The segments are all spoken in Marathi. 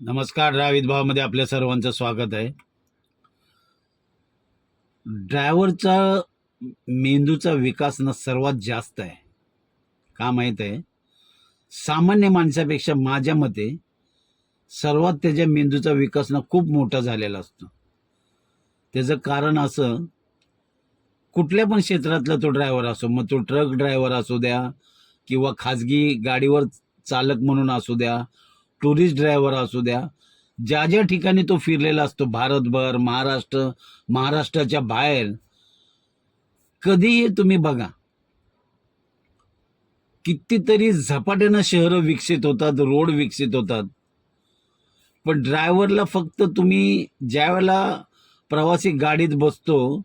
नमस्कार ड्रायव्हित भावामध्ये आपल्या सर्वांचं स्वागत आहे. ड्रायव्हरचा मेंदूचा विकास ना सर्वात जास्त आहे. का माहीत आहे? सामान्य माणसापेक्षा माझ्या मते सर्वात त्याच्या मेंदूचा विकास ना खूप मोठा झालेला असतो. त्याचं कारण असं कुठल्या पण क्षेत्रातला तो ड्रायव्हर असो मग तो ट्रक ड्रायव्हर असू द्या किंवा खाजगी गाडीवर चालक म्हणून असू द्या टुरिस्ट ड्रायव्हर असू द्या ज्या ज्या ठिकाणी तो फिरलेला असतो भारतभर महाराष्ट्र महाराष्ट्राच्या बाहेर कधीही तुम्ही बघा. कितीतरी झपाट्यानं शहरं विकसित होतात रोड विकसित होतात. पण ड्रायव्हरला फक्त तुम्ही ज्यावेळेला प्रवासी गाडीत बसतो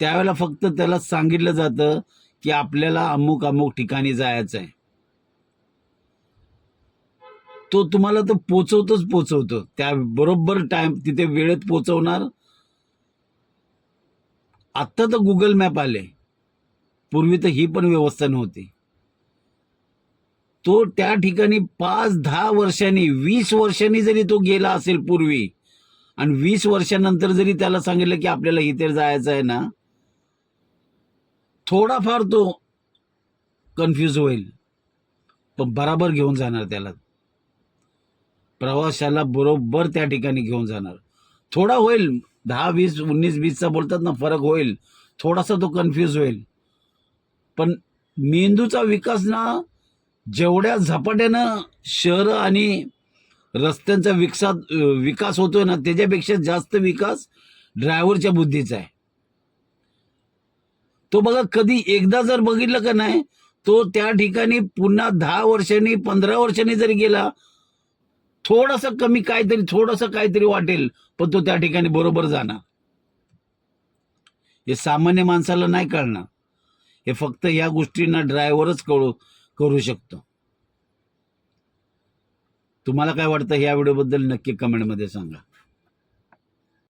त्यावेळेला फक्त त्याला सांगितलं जातं की आपल्याला अमुक अमुक ठिकाणी जायचं आहे तो तुम्हाला तर पोचवतोच पोचवतो. त्या बरोबर टाइम तिथे वेळेत पोचवणार. आत्ता तर गुगल मॅप आले. पूर्वी तर ही पण व्यवस्था नव्हती. तो त्या ठिकाणी पाच दहा वर्षांनी वीस वर्षांनी जरी तो गेला असेल पूर्वी आणि वीस वर्षानंतर जरी त्याला सांगितलं की आपल्याला इथे जायचं आहे ना थोडाफार तो कन्फ्यूज होईल. पण बराबर घेऊन जाणार त्याला. प्रवाशाला बरोबर त्या ठिकाणी घेऊन जाणार. थोडा होईल दहा वीस उन्नीस वीसचा बोलतात ना फरक होईल. थोडासा तो कन्फ्यूज होईल. पण मेंदूचा विकास ना जेवढ्या झपाट्यानं शहर आणि रस्त्यांचा विकसात विकास होतोय ना त्याच्यापेक्षा जास्त विकास ड्रायव्हरच्या बुद्धीचा आहे. तो बघा कधी एकदा जर बघितलं का नाही तो त्या ठिकाणी पुन्हा दहा वर्षांनी पंधरा वर्षांनी जरी गेला थोडासा कमी काहीतरी थोडस काहीतरी वाटेल पण तो त्या ठिकाणी बरोबर जाणार. हे सामान्य माणसाला नाही कळणार. हे फक्त या गोष्टींना ड्रायव्हरच कळू करू शकतो. तुम्हाला काय वाटतं या व्हिडिओबद्दल नक्की कमेंटमध्ये सांगा.